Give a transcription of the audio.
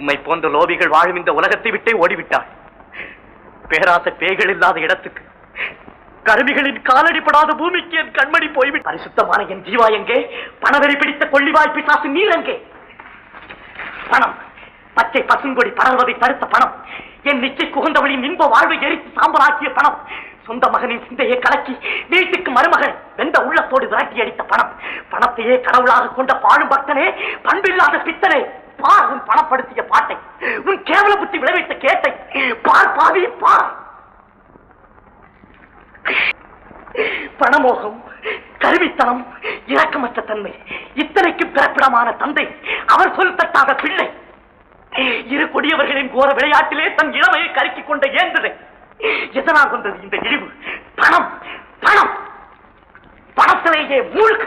உம்மை போன்ற லோபிகள் வாழும் இந்த உலகத்தை விட்டே ஓடிவிட்டாள் பேராசை பேய்கள் இல்லாத இடத்துக்கு. கருவிகளின் காலடிப்படாத பூமிக்கு என் கண்மணி போய்விட்டு. பரிசுத்தமான என் ஜீவா எங்கே? பணவெறி பிடித்த கொள்ளிவாய் பிசாசு நீர் எங்கே? பணம். பச்சை பசுங்கொடி பரவுவதை தடுத்த பணம். என் நிச்சை குகந்தவளின் இன்ப வாழ்வை எரித்து சாம்பலாக்கிய பணம். சொந்த மகனின் சிந்தையை கலக்கி வீட்டுக்கு மருமகன் வெந்த உள்ளத்தோடு விரட்டி அடித்த பணம். பணத்தையே கடவுளாக கொண்ட பாழும் பக்தனே பண்பில்லாத பித்தனே. பார் உன் பணப்படுத்திய பாட்டை உன் கேவல புத்தி விளைவித்த கேட்டை பார் பாவி பார். பணமோகம் கருவித்தனம் இரக்கமற்ற தன்மை இத்தனைக்கு பிறப்பிடமான தந்தை அவர் சொல் தட்டாத பிள்ளை. இரு கொடியவர்களின் கோர விளையாட்டிலே தன் இளமையை கருக்கிக் கொண்ட ஏந்ததை. எதனால் கொண்டது இந்த இழிவு? பணம் பணம். பணத்திலேயே மூழ்கு.